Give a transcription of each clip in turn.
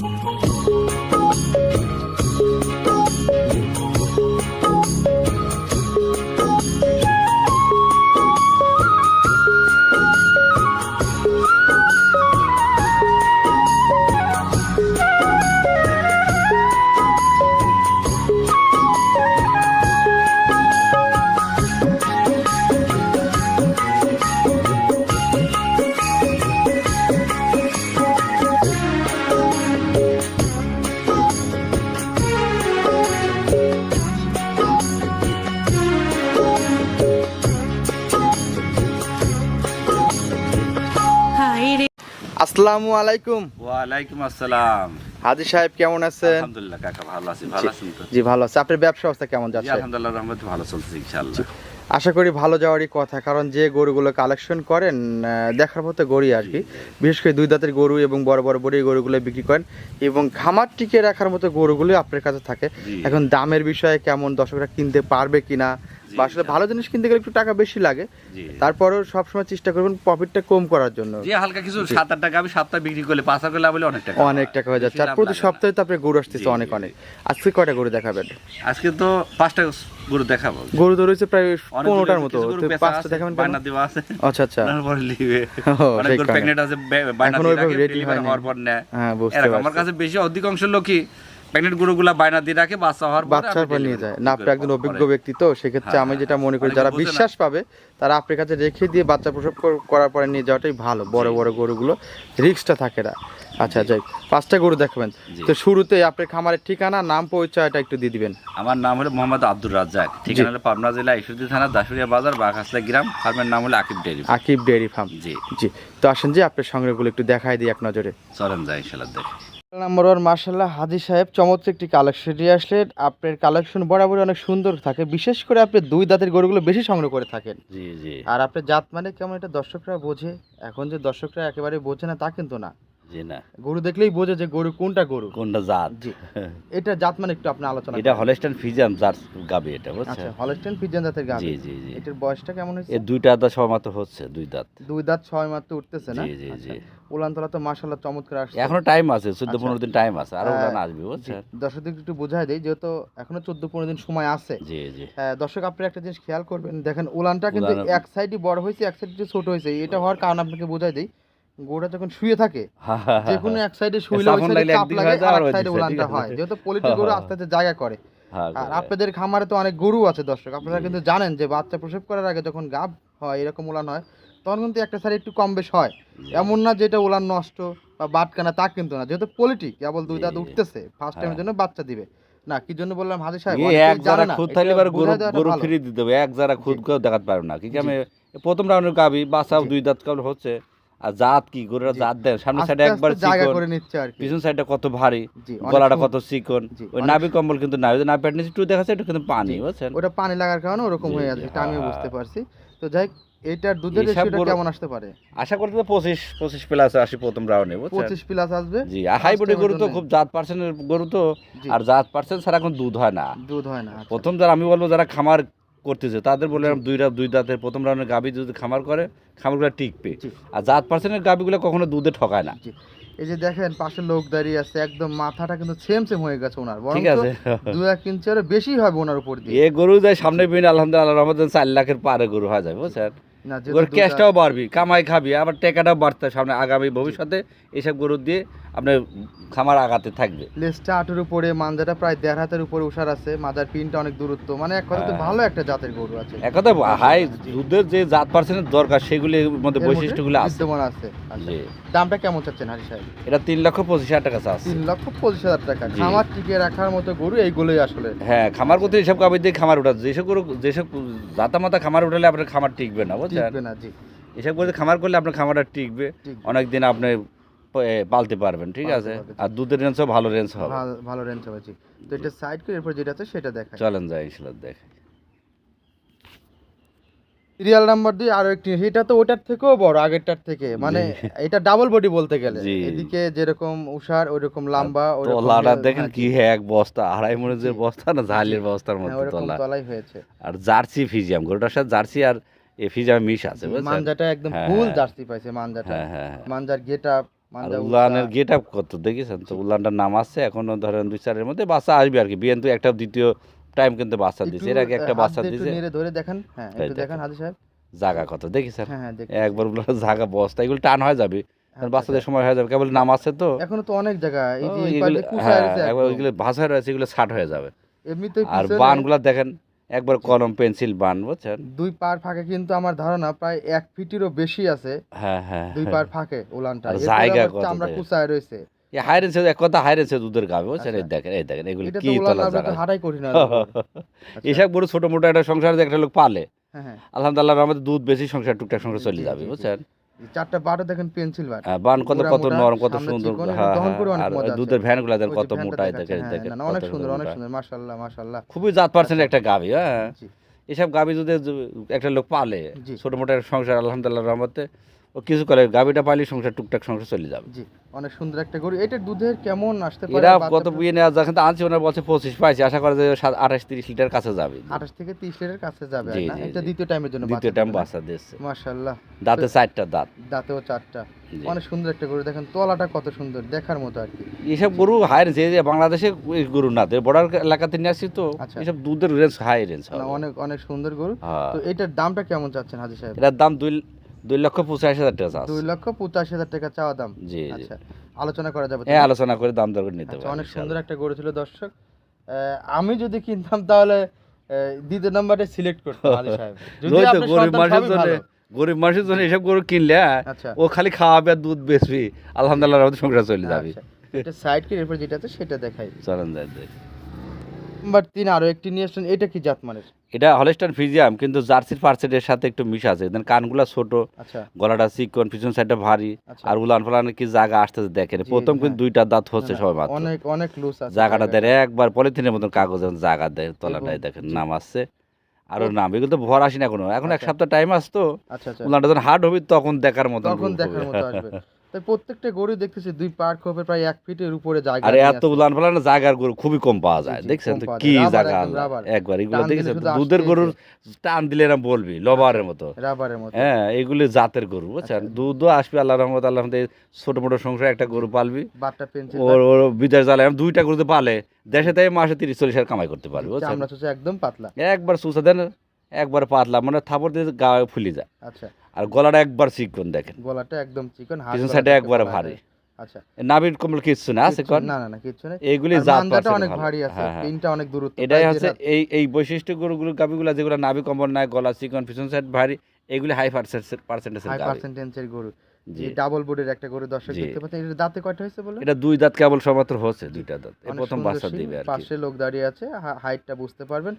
High আসসালামু আলাইকুম। ওয়ালাইকুম আসসালাম। হাজি সাহেব কেমন আছেন? আলহামদুলিল্লাহ কাকা ভালো আছি। ভালো আছেন জি ভালো আছে। আপনার ব্যবসা অবস্থা কেমন যাচ্ছে? আলহামদুলিল্লাহ রহমতে ভালো চলছে ইনশাআল্লাহ। আশা করি ভালো যাওয়ারই কথা কারণ যে গরুগুলো কালেকশন করেন দেখার মতো গরু আর কি। বিশেষ করে দুই দাঁতের গরু এবং বড় বড় বড় গরুগুলো বিক্রি করেন এবং খামার টিকে রাখার মতো গরুগুলো আপনার কাছে থাকে। এখন দামের বিষয়ে কেমন দর্শকরা কিনতে পারবে কিনা বা আসলে ভালো জিনিস কিনতে গেলে একটু টাকা বেশি লাগে। তারপরেও সবসময় চেষ্টা করবেন প্রফিটটা কম করার জন্য। জি হালকা কিছু সাত আট টাকা আমি সপ্তাহে বিক্রি করলে পাঁচ টাকা লাভ হলে অনেক টাকা। অনেক টাকা হয়ে যাচ্ছে। আর প্রতি সপ্তাহে তো আপনার গরু আসতেছে অনেক অনেক। আজকে কয়টা গরু দেখাবেন? আজকে তো পাঁচটা গরু দেখাবো। গরু তো রয়েছে প্রায় পনেরোটার মতো। পাঁচটা দেখাবেন? বায়না দেওয়া আছে। আচ্ছা আচ্ছা। ওনার পরে লিবে অনেক গরু। প্রেগনেন্ট আছে বায়না দিয়ে রাখে। হওয়ার পর নেয়। হ্যাঁ বুঝতে এরকম। আমার কাছে বেশি অধিকাংশ লোকই প্রেগনেন্ট গরুগুলা বায়না দিয়ে রাখে বাচ্চা হওয়ার বাচ্চার পর নিয়ে যায়। না আপনি একজন অভিজ্ঞ ব্যক্তি তো সেক্ষেত্রে আমি। যেটা মনে করি যারা বিশ্বাস পাবে তারা আপনার কাছে রেখে দিয়ে বাচ্চা প্রসব করার পরে নিয়ে যাওয়াটাই ভালো। বড় বড় গরুগুলো রিক্সটা থাকে না। আচ্ছা যাই পাঁচটা গরু দেখাবেন। তো শুরুতে আপনার খামারের ঠিকানা নাম পরিচয়টা একটু দিয়ে দিবেন। আমার নাম হলো মোহাম্মদ আব্দুর রাজ্জাক। ঠিকানা হলো পাবনা জেলা ঈশ্বরদী থানা দাসুরিয়া বাজার বাঘাসলা গ্রাম। ফার্মের নাম হলো Akib dairy Akib dairy farm. জি। জি। তো আসেন যে আপনার সংগ্রহগুলো একটু দেখাই দিই এক নজরে। চলেন যাই ইনশাল্লাহ দেখে। নাম্বার ওয়ান মার্শাল্লাহ হাজি সাহেব চমৎকার একটি কালেকশন নিয়ে আসলেন আপনার কালেকশন বরাবরই অনেক সুন্দর থাকে। বিশেষ করে আপনি দুই দাঁতের গরুগুলো বেশি সংগ্রহ করে থাকেন। জি জি। আর আপনার জাত মানে কেমন এটা দর্শকরা বোঝে। এখন যে দর্শকরা একেবারে বোঝে না তা কিন্তু না। জি না। গরু দেখলেই বোঝে যে গরু কোনটা গরু। কোনটা জাত। জি। এটা জাত মানে একটু আপনি আলোচনা এটা। হলেস্টান ফিজাম জাত গাবি এটা বুঝছেন? আচ্ছা বুঝছেন হলস্টেন ফিজিয়ান জাতের গাভী জি জি জি। এটার বয়সটা কেমন হয়েছে? এ দুইটা দাঁত সবার মতো হচ্ছে দুই দাঁত। দুই দাঁত ছয় মাত্র উঠতেছে না? জি জি জি। উলানতলা তো মাশাল্লাহ চমৎকার আসছে। এখনও টাইম আছে চোদ্দ আচ্ছা। পনেরো দিন টাইম আছে আরও হ্যাঁ, উড়ান আসবে বুঝছেন? দর্শকদের একটু বোঝাই দেয় যেহেতু এখনও চোদ্দ পনেরো দিন সময় আছে। জি জি। হ্যাঁ, দর্শক আপনি একটা জিনিস খেয়াল করবেন দেখেন উলানটা কিন্তু এক সাইডই বড় হয়েছে এক সাইডে ছোট হয়েছে এটা হওয়ার কারণ আপনাকে বোঝাই দেই। গোড়া যখন শুয়ে থাকে যে কোনো এক সাইডে শুইলে ওই সাইডে চাপ লাগে আর এক সাইডে উলানটা হয়। যেহেতু পোলিট্রি গরু আস্তে আস্তে জায়গা করে। আর আপনাদের খামারে তো অনেক গরু আছে দর্শক। আপনারা কিন্তু জানেন যে বাচ্চা প্রসব করার আগে যখন গাব হয় এরকম উলান হয় তখন কিন্তু একটা সাইড একটু কম বেশ হয়। এমন না যেটা উলান নষ্ট বা বাটকানা তা কিন্তু না। যেহেতু পলিটিক কেবল দুই দাঁত উঠতেছে ফার্স্ট টাইমের হ্যাঁ। জন্য বাচ্চা দিবে। না কি জন্য বললাম হাজির সাহেব? এক যারা খুদ থাকলে এবার গরু গরু। ফ্রি দিতে হবে। এক যারা খুদ কেউ দেখাতে পারবে না। কিন্তু আমি প্রথম রাউন্ডের গাবি বাচ্চা দুই দাঁত কাবল হচ্ছে। আর জাত কি গরুরা জাত দেন। সামনের সাইডে একবার চিকন পিছন সাইডটা কত ভারী গলাটা কত চিকন ওই নাভি কম্বল কিন্তু নাই। ওই দেখাচ্ছে এটা কিন্তু পানি বুঝছেন? ওটা পানি লাগার কারণে ওরকম হয়ে এটা আমিও হ্যাঁ। বুঝতে পারছি। তো যাই এটার দুধের রেশিওটা কেমন আসতে পারে? আশা করতে তো পঁচিশ পঁচিশ প্লাস আসি প্রথম রাউন্ডে বুঝছেন? পঁচিশ প্লাস আসবে? জি আর হাইব্রিড গরু তো খুব জাত পার্সেন্টের গরু তো আর জাত পার্সেন্ট ছাড়া এখন দুধ হয় না। দুধ হয় না আচ্ছা। প্রথম যারা আমি বলব যারা খামার করতেছে। তাদের দুই রাত দুই দাঁতের প্রথম রাউন্ডের গাভি যদি খামার করে খামারগুলো টিকবে। আর জাত পার্সেন্টের গাভিগুলো কখনো দুধে ঠকায় না। এই যে দেখেন পাশে লোক দাঁড়িয়ে আছে একদম মাথাটা কিন্তু সেম সেম হয়ে গেছে ওনার। ঠিক আছে। দু এক ইঞ্চি আরও বেশি হবে ওনার উপর দিয়ে। এ গরু যায় সামনে বিন আলহামদুলিল্লাহ রহমতেন চার লাখের পারে গরু হয়ে যায় বুঝছেন? গরুর ক্যাশটাও বাড়বি কামাই খাবি আবার টেকাটাও বাড়তে সামনে আগামী ভবিষ্যতে এইসব গরু দিয়ে আপনার খামার আগাতে থাকবে। লেজটা আটের উপরে মাঞ্জাটা প্রায় দেড় হাতের উপরে উষার আছে মাজার পিনটা অনেক দূরত্ব। মানে এক কথাতে হ্যাঁ। ভালো একটা জাতের গরু আছে। এক কথা হাই দুধের যে জাত পার্সেন্টের দরকার সেগুলির মধ্যে বৈশিষ্ট্যগুলো আছে। বিদ্যমান আছে। দামটা কেমন চাচ্ছেন হারি সাহেব? এটা তিন লক্ষ পঁচিশ হাজার টাকা চাষ তিন লক্ষ পঁচিশ হাজার টাকা। খামার টিকে রাখার মতো গরু এইগুলোই আসলে। হ্যাঁ খামার করতে এইসব গাভী দিয়ে খামার উঠা যেসব গরু যেসব জাতা মাতা খামার উঠালে আপনার খামার টিকবে না জি। এসব করে খামার করলে আপনার খামারটা টিকবে। টিকবে। অনেক দিন আপনি পালতে পারবেন ঠিক আছে? আর দুধের রেঞ্জও ভালো রেঞ্জ হবে। ভালো রেঞ্জ হবে জি। তো এটা সাইড করে এরপর যেটা আছে সেটা দেখাই। চলেন যাই ইনশাল্লাহ দেখে সিরিয়াল নাম্বার দিয়ে আরও একটি এটা তো ওটার থেকেও বড় আগেরটার থেকে। মানে এটা ডাবল বডি বলতে গেলে। এদিকে যেরকম উষার ওইরকম লম্বা তো ওইরকম লাডা দেখেন হ্যাঁ, কি। হ্যাঁ এক বস্তা আড়াই মনে যে বস্তা না ঝালের বস্তার হ্যাঁ, ওরকম তোলা। তলাই হয়েছে। আর জার্সি ফিজিয়াম গরুটার সাথে জার্সি আর এ ফিজিয়াম মিশ আছে মানজাটা একদম হ্যাঁ, ফুল হ্যাঁ। জার্সি পাইছে মানজাটা। হ্যাঁ হ্যাঁ হ্যাঁ। মানজার গেটা আর মাঞ্জা উলানের উঁচা। গেট আপ কত দেখেছেন তো? উলানটার নাম আসছে এখনও ধরেন দুই চারের মধ্যে বাচ্চা আসবে আর কি। বিয়েন তো একটা দ্বিতীয় টাইম কিন্তু বাচ্চা দিছে। এর আগে একটা আহ, হাত বাচ্চা দিয়ে একটু দিছে। ধরে দেখেন। হ্যাঁ একটু দেখেন। হাজি সাহেব। জায়গা কত দেখেছেন? হ্যাঁ হ্যাঁ একবার উলানের জায়গা বস্তা এগুলো টান হয়ে যাবে। আচ্ছা, বাচ্চাদের সময় হয়ে যাবে কেবল নাম আছে তো? এখনও তো অনেক জায়গা এই যে এগুলো হ্যাঁ। ভাষা রয়েছে এগুলো ছাট হয়ে যাবে। এমনিতেই আর বানগুলা দেখেন একবার কলম পেন্সিল বান বুঝছেন? দুই পার ফাঁকে কিন্তু আমার ধারণা প্রায় এক ফিটেরও বেশি আছে। হ্যাঁ হ্যাঁ দুই হ্যাঁ। পার ফাঁকে উলানটা। জায়গা চামড়া কুচায় রয়েছে। এই হাইরেন্স এক কথা দুধের গাবে বুঝছেন? এই আচ্ছা। দেখেন এই দেখেন এগুলো কি তোলা জায়গা? হাঁটাই কঠিন আর আচ্ছা। এসব বড় ছোট মোটো একটা সংসার একটা লোক পালে হ্যাঁ হ্যাঁ। আলহামদুলিল্লাহ আমাদের দুধ বেশি সংসার টুকটাক সংসার চলে যাবে। বুঝছেন? চারটা বারো দেখেন পেন্সিল হ্যাঁ, বান কত কত নরম কত সুন্দর হ্যাঁ, হ্যাঁ। দুধের ওই কত মোটা দেখেন দেখেন অনেক সুন্দর অনেক মোটা। সুন্দর মাশাআল্লাহ মাশাআল্লাহ। খুবই জাত পার্সেন্ট একটা গাবি হ্যাঁ। এসব গাবি যদি একটা লোক পালে ছোট মোটা একটা সংসার আলহামদুলিল্লাহ রহমতে ও কিছু করে গাবিটা পাইলে সংসার টুকটাক সংসার চলে যাবে। জি অনেক সুন্দর একটা গরু। এটা দুধের কেমন আসতে পারে? এরা কত বিয়ে নেওয়া যখন তো আনছি ওনার বলছে পঁচিশ পাইছে আশা করে যে সাত- আঠাশ তিরিশ লিটার কাছে যাবে। আঠাশ থেকে তিরিশ লিটার কাছে যাবে না? এটা দ্বিতীয় টাইমের জন্য দ্বিতীয় টাইম বাচ্চা দিচ্ছে মাশাআল্লাহ। দাঁতে চারটা দাঁত। দাঁতেও চারটা। অনেক সুন্দর একটা গরু। দেখেন তলাটা কত সুন্দর দেখার মতো আর কি। এইসব গরু হাই রেঞ্জ যে বাংলাদেশে এই গরু না বর্ডার এলাকাতে নিয়ে আসছি তো আচ্ছা। এইসব দুধের রেঞ্জ হাই রেঞ্জ অনেক অনেক সুন্দর গরু। হ্যাঁ। তো এটার দামটা কেমন চাচ্ছেন হাজি সাহেব? এটার দাম দুই দুই লক্ষ পঁচাশি হাজার টাকা দুই লক্ষ পঁচাশি হাজার টাকা চাওয়া দাম। জি আচ্ছা আলোচনা করা যাবে হ্যাঁ আলোচনা করে দাম দর করে নিতে আচ্ছা, অনেক সুন্দর একটা গরু ছিল দর্শক। আমি যদি কিনতাম তাহলে দ্বিতীয় নাম্বারে সিলেক্ট করতাম হাজি সাহেব। যদি গরিব মানুষের জন্য। গরিব মানুষের জন্য এসব গরু কিনলে হ্যাঁ, আচ্ছা। ও খালি খাওয়াবে দুধ বেচবি আলহামদুলিল্লাহ সংসার চলে যাবে। এটা সাইড করে এরপর যেটা আছে সেটা দেখাই। চলেন যাই। নাম্বার তিন আরও একটি নিয়ে আসলেন এটা কি জাতমানের? এটা হলেস্টান ফ্রিজিয়াম কিন্তু জার্সির পার্সেন্টের সাথে একটু মিশ আছে। দেন কানগুলা ছোট আচ্ছা। গলাটা চিকন পিছন সাইডটা ভারী আচ্ছা। আর উলান কি জায়গা আসতেছে দেখেন। প্রথম কিন্তু হ্যাঁ। দুইটা দাঁত হচ্ছে সবাই মাত্র অনেক অনেক লুজ আছে। জায়গাটা। দেয় একবার পলিথিনের মতন কাগজ জায়গা দেয় তলাটায় দেখেন। নাম আসছে আরও নাম এগুলো তো ভর আসি না কোনো এখন এক আচ্ছা। সপ্তাহ টাইম আসতো উলানটা যখন হার্ড হবে তখন দেখার মতন তখন দেখার মতো আসবে। তাই প্রত্যেকটা গরু দেখতেছি দুই পার খোপে প্রায় এক ফিটের উপরে জায়গা আর এত। উলান জায়গার গরু খুবই কম পাওয়া যায় দেখছেন তো কি জায়গা। একবার এগুলো দেখেছেন দুধের গরুর টান দিলে এরা বলবি লবারের মতো। রাবারের মতো। হ্যাঁ এগুলি জাতের গরু বুঝছেন? আচ্ছা। দুধও আসবে আল্লাহ রহমত আল্লাহ ছোট মোটো সংসার একটা গরু পালবি। ওর ওর বিদেশ জ্বালায় দুইটা গরুতে পালে দেশে তাই মাসে তিরিশ চল্লিশ হাজার কামাই করতে পারবি বুঝছেন? একদম পাতলা। একবার সুসা দেন একবার পাতলা মানে থাপড় দিয়ে গা ফুলি যায়। আচ্ছা। আর গলাটা একবার চিকন দেখেন। গলাটা একদম চিকন পিছন সাইডে একবার ভারী। আচ্ছা। নাভির কমল কিছু না আছে না না না কিছু না এইগুলি জাত অনেক ভারী আছে হ্যাঁ, হ্যাঁ। অনেক দূরত্ব। এটাই আছে হচ্ছে এই এই বৈশিষ্ট্য গরুগুলো গাবিগুলো যেগুলো নাভি কম্বল নাই গলা চিকন পিছন সাইড ভারী এগুলি হাই পার্সেন্টেজ হাই গাবি পার্সেন্টেজের গরু। জি। ডাবল বডির একটা গরু দর্শক দেখতে পাচ্ছেন। এটা দাঁতে কয়টা হয়েছে বলে এটা দুই দাঁত কেবল সমাত্র হচ্ছে দুইটা দাঁত। প্রথম বাচ্চা দিবে আর পাশে লোক দাঁড়িয়ে আছে হাইটটা বুঝতে পারবেন।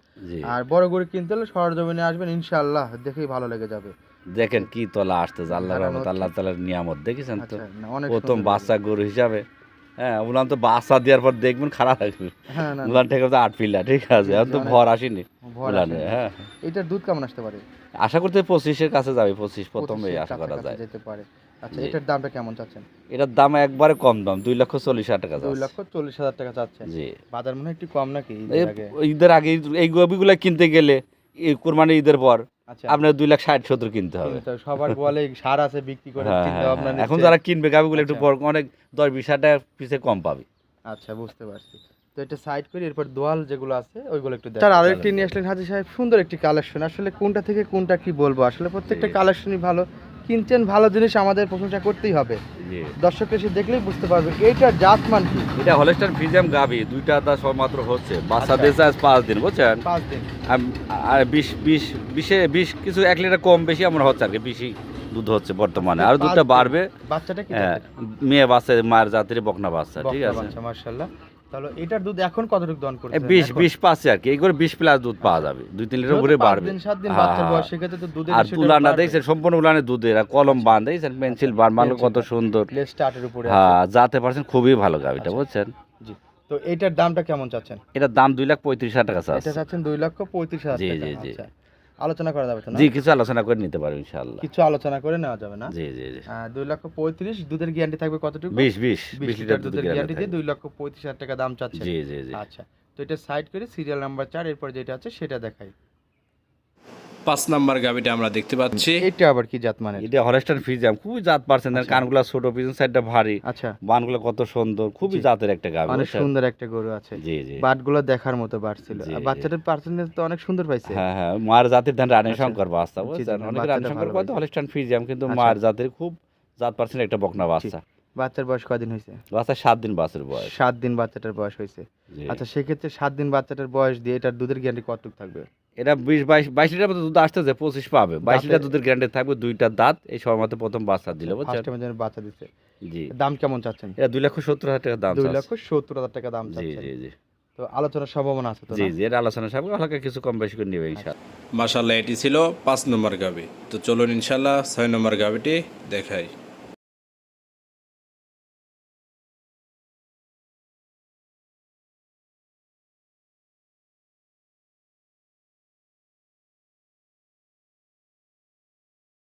আর বড় গরু কিনতে হলে সরজমিনে আসবেন ইনশাআল্লাহ দেখেই ভালো লেগে যাবে। দেখেন কি তলা আসতেছে আল্লাহ রহমত আল্লাহ তালার নিয়ামত দেখেছেন তো? আচ্ছা প্রথম বাচ্চা গরু। হিসাবে। হ্যাঁ উলান তো বাচ্চা দেওয়ার পর দেখবেন খারাপ লাগবে। গরু। হ্যাঁ উলান তো আট পিল্লা ঠিক আছে এখন তো ভর আসেনি। উলানে হ্যাঁ। এটার দুধ কেমন আসতে পারে? আশা করতে পঁচিশের কাছে যাবে পঁচিশ প্রথমে আশা করা যায়। যেতে পারে। আচ্ছা এটার দামটা কেমন চাচ্ছেন? এটার দাম একবারে কম দাম দুই লক্ষ চল্লিশ হাজার টাকা দুই লক্ষ চল্লিশ হাজার টাকা চাচ্ছেন জি। বাজার মনে একটু কম নাকি ঈদের আগে? এই- গবিগুলো কিনতে গেলে এই কোরবানি ঈদের পর আচ্ছা। আপনার দুই লাখ ষাট সত্তর কিনতে হবে। সবার বলে সার আছে বিক্রি করে হ্যাঁ, হ্যাঁ, হ্যাঁ। এখন যারা কিনবে গাবিগুলো একটু আচ্ছা। অনেক দশ বিশ হাজার টাকা পিছে কম পাবে। আচ্ছা বুঝতে পারছি। তো এটা সাইড করে এরপর দোয়াল যেগুলো আছে ওইগুলো একটু স্যার আরেকটি নিয়ে আসলেন হাজি সাহেব সুন্দর একটি কালেকশন আসলে কোনটা থেকে কোনটা কি বলব? আসলে প্রত্যেকটা। কালেকশনই ভালো। কিনছেন ভালো জিনিস আমাদের প্রশংসা করতেই হবে। জি। দর্শক এসে দেখলেই বুঝতে পারবে এইটার জাতমান কি? এটা হলেস্টার ফ্রিজিয়াম গাবি দুইটা দাঁত সব মাত্র হচ্ছে। বাচ্চা আচ্ছা। দিয়েছে আজ পাঁচ দিন বুঝছেন? পাঁচ দিন। আর বিশ বিশ বিশে বিশ কিছু এক লিটার কম বেশি এমন হচ্ছে আর কি বেশি দুধ হচ্ছে বর্তমানে। আর দুধটা বাড়বে বাচ্চাটা কি হ্যাঁ মেয়ে বাচ্চা মায়ের জাতির বকনা বাচ্চা ঠিক আছে? মাশাআল্লাহ। তাহলে এটার দুধ এখন কতটুকু দন করছে এই বিশ বিশ আর কি। এই করে বিশ প্লাস দুধ পাওয়া যাবে। দুই তিন লিটার উপরে বাড়বে। দিন সাত দিন হ্যাঁ। বয়স সেক্ষেত্রে তো দুধের আর তুলানা দেখছেন সম্পূর্ণ উলানে দুধের। আর কলম বান দেখছেন? পেন্সিল বান কত সুন্দর। স্টার্টের উপরে হ্যাঁ যাতে পারছেন খুবই ভালো গাবিটা আচ্ছা। বুঝছেন? জি। তো এটার দামটা কেমন চাচ্ছেন? এটার দাম দুই লাখ পঁয়ত্রিশ হাজার টাকা এটা চাচ্ছেন দুই লক্ষ পঁয়ত্রিশ হাজার জি, জি, জি। আলোচনা করা যাবে তো না? জি কিছু আলোচনা করে নিতে পারব ইনশাল্লাহ কিছু আলোচনা করে নেওয়া যাবে না? জি জি জি। দুই লক্ষ পঁয়ত্রিশ দুধের গ্যারান্টি থাকবে কতটুকু? বিশ বিশ বিশ লিটার দুধের গ্যারান্টি দিয়ে দুই লক্ষ পঁয়ত্রিশ হাজার টাকা দাম চাচ্ছে জি জি জি। আচ্ছা তো এটা সাইড করে সিরিয়াল নাম্বার চার এরপর যেটা আছে সেটা দেখাই। পাঁচ নাম্বার গাবিটা আমরা দেখতে পাচ্ছি। এটা আবার কি জাত মানে এটা হরেস্টার ফিজাম খুবই জাত পারছেন কানগুলা ছোট পিছন সাইডটা ভারী। আচ্ছা। বানগুলো কত সুন্দর খুবই জাতের একটা গাভি অনেক সুন্দর একটা গরু আছে। জি জি। বাটগুলো দেখার মতো বাট ছিল জি, আর জি। বাচ্চাটার পার্সেন্টেজ তো অনেক সুন্দর পাইছে। হ্যাঁ হ্যাঁ মার জাতির ধান রানী আচ্ছা। শঙ্কর বাচ্চা বুঝছেন? অনেক রানী শঙ্কর হয়েছে। হলিস্টান ফিজিয়াম কিন্তু আচ্ছা। মার জাতের খুব জাত পার্সেন্ট একটা বকনা বাচ্চা। বাচ্চার বয়স কদিন হয়েছে? বাচ্চা সাত দিন বাসের বয়স। সাত দিন বাচ্চাটার বয়স হয়েছে। আচ্ছা সেক্ষেত্রে সাত দিন বাচ্চাটার বয়স দিয়ে এটার দুধের গ্যারান্টি কতটুকু থাকবে? এটা বিশ বাইশ বাইশ লিটার মতো দুধ আসতেছে পঁচিশ পাবে। বাইশ লিটার দুধের গ্যারান্টি থাকবে দুইটা দাঁত। এই সময় মতো প্রথম বাচ্চা দিল বুঝছেন? বাচ্চা দিচ্ছে। জি। দাম কেমন চাচ্ছেন? এটা দুই লক্ষ সত্তর হাজার টাকা দাম দুই লক্ষ সত্তর হাজার টাকা দাম জি জি জি। তো আলোচনার সম্ভাবনা আছে তো জি জি এর আলোচনা সব হালকা কিছু কম বেশি করে নেবে ইনশাল্লাহ। মাশাল্লাহ এটি ছিল পাঁচ নম্বর গাবি। তো চলুন ইনশাল্লাহ ছয় নম্বর গাবিটি দেখাই।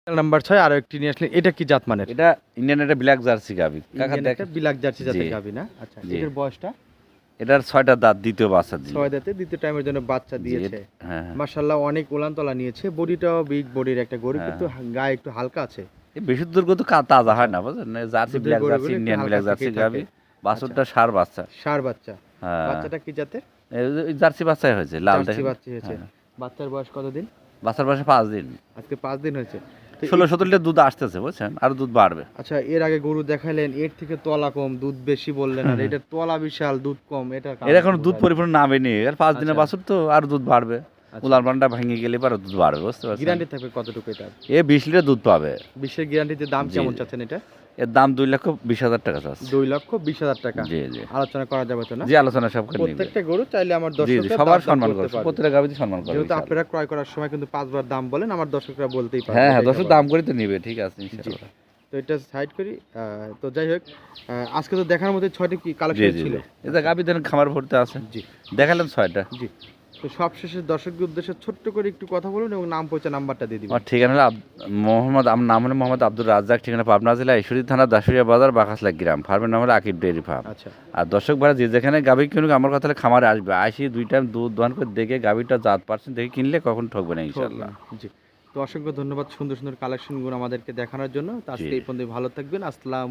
নাম্বার ছয় আরও একটি নিয়ে আসলেন এটা কি জাত মানের এটা ইন্ডিয়ান একটা ব্ল্যাক জার্সি গাবি কাকা বিলাক জার্সি জাতের গাবি না? আচ্ছা জি। এটার বয়সটা? এটার ছয়টা দাঁত দ্বিতীয় বাচ্চা দিল ছয় দাঁতে দ্বিতীয় টাইমের জন্য বাচ্চা দিয়েছে। হ্যাঁ হ্যাঁ। অনেক উলানতলা নিয়েছে। বডিটাও বিগ বডির একটা গরু হ্যাঁ। কিন্তু গায়ে একটু হালকা আছে। এই বেশি দূর কিন্তু তাজা হয় না বুঝলেন? Jersey black jersey Indian black jersey গাবি। বাছুরটা সার বাচ্চা। সার বাচ্চা। বাচ্চাটা কি জাতের? জার্সি বাচ্চাই হয়েছে লাল জার্সি বাচ্চা হয়েছে। হ্যাঁ। বাচ্চার বয়স কতদিন? বাচ্চার বয়সে পাঁচ দিন। আজকে পাঁচ দিন হয়েছে। ষোলো সতেরো লিটার দুধ আসতেছে বুঝছেন? আর দুধ বাড়বে। আচ্ছা এর আগে গরু দেখালেন এর থেকে তলা কম দুধ বেশি বললেন আর এটা তলা বিশাল দুধ কম এটা এর এখন দুধ পরিপূর্ণ নামেনি এর আর পাঁচ দিনের বাসুর বাছুর তো আর দুধ বাড়বে। উলান পানটা ভেঙে গেলে পরে দুধ বাড়বে বুঝতে গ্যারান্টি থাকবে কতটুকু এটা? এ বিশ লিটার দুধ পাবে। গ্যারান্টিতে দাম কেমন চাচ্ছেন এটা? এর দাম দুই লক্ষ বিশ হাজার টাকা চাচ্ছে। দুই লক্ষ বিশ হাজার টাকা। জি জি। আলোচনা করা যাবে তো না? জি আলোচনা সব প্রত্যেকটা গরু চাইলে আমার সবার সম্মান। প্রত্যেকটা গাবিতে সম্মান করবে যেহেতু আপনারা ক্রয় করার সময় কিন্তু পাঁচবার দাম বলেন আমার দর্শকরা বলতেই পারবে। হ্যাঁ হ্যাঁ স্বাভাবিক। দাম করে তো নিবে ঠিক আছে ইনশাআল্লাহ। তো এটা সাইড করি। তো যাই হোক আজকে তো দেখার মধ্যে ছয়টি কি কালেকশন ছিল? এটা গাবি দেন খামার ভরতে আছে। জি। দেখালাম ছয়টা। জি। তো সবশেষে দর্শকদের উদ্দেশ্যে ছোট্ট করে একটু কথা বলুন এবং নাম পরিচয় নাম্বারটা দিয়ে দিবেন। আমার ঠিকানা মোহাম্মদ আমার নাম হলো মোহাম্মদ আব্দুল রাজ্জাক ঠিকানা পাবনা জেলা ঈশ্বরী থানা দাসুরিয়া বাজার বাকাসলা গ্রাম। ফার্মের নাম হলো আকিব ডেয়ারি ফার্ম। আচ্ছা। আর দর্শক ভাড়া যে যেখানে গাভি কিনুক আমার কথা হলে খামারে আসবে। আসি দুই টাইম দুধ দোয়ান করে দেখে গাভিটা জাত পারছেন দেখে কিনলে কখন ঠকবে না ইনশাল্লাহ জি। তো অসংখ্য ধন্যবাদ সুন্দর সুন্দর কালেকশনগুলো আমাদেরকে দেখানোর জন্য। তো আজকে এই পর্যন্ত ভালো থাকবেন। আসসালাম